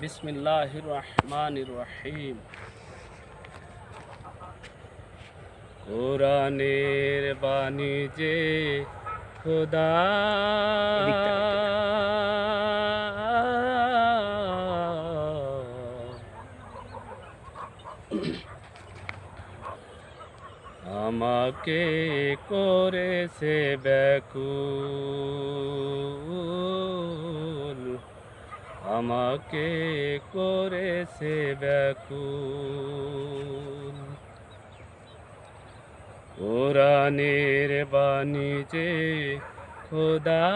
বিসমিল্লাহ রহমান রহিম কোরআনের বাণী যে খোদা। আমাকে করেছে ব্যাকুল। আমাকে করেছে ব্যাকুল। কোরআনের বাণী যে খোদা।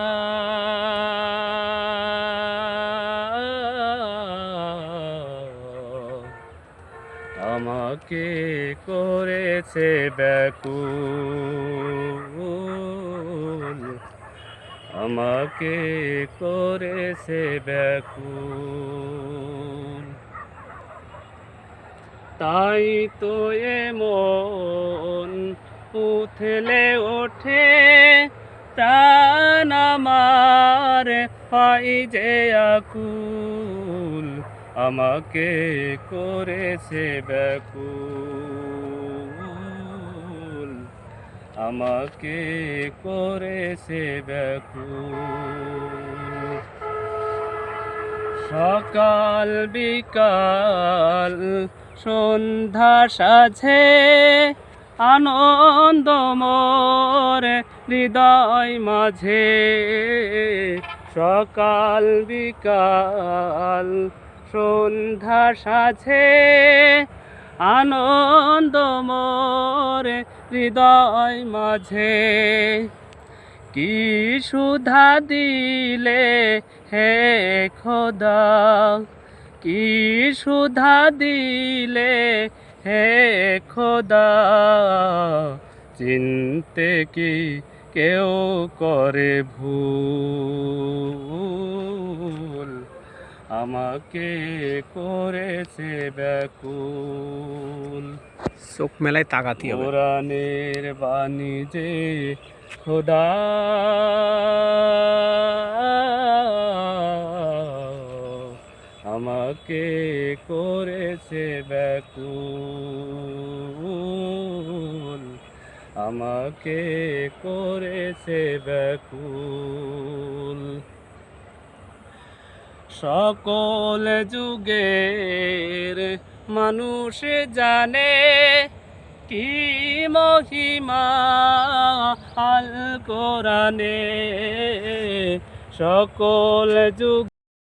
আমাকে করেছে ব্যাকুল। আমাকে করেছে ব্যাকুল। তাই তো এমন উথলে ওঠে প্রাণ আমার পাই যে আকুল আমাকে করেছে ব্যাকুল। আমাকে করেছে ব্যাকুল। সকাল বিকাল সন্ধ্যা সাঝে আনন্দ মোর হৃদয় মাঝে। সকাল বিকাল সন্ধ্যা সাঝে আনন্দ মোর হৃদয় মাঝে। কি সুধা দিলে হে খোদা? কি সুধা দিলে হে খোদা? চিনতে কি কেউ করে ভুল আমাকে করেছে ব্যাকুল। চোখ মেলায় তাকাতি কোরআনের বাণী যে খোদা। আমাকে করেছে ব্যাকুল। আমাকে করেছে ব্যাকুল। সকল যুগের মানুষ জানে কি মহিমা আল কোরআনে। সকল যুগ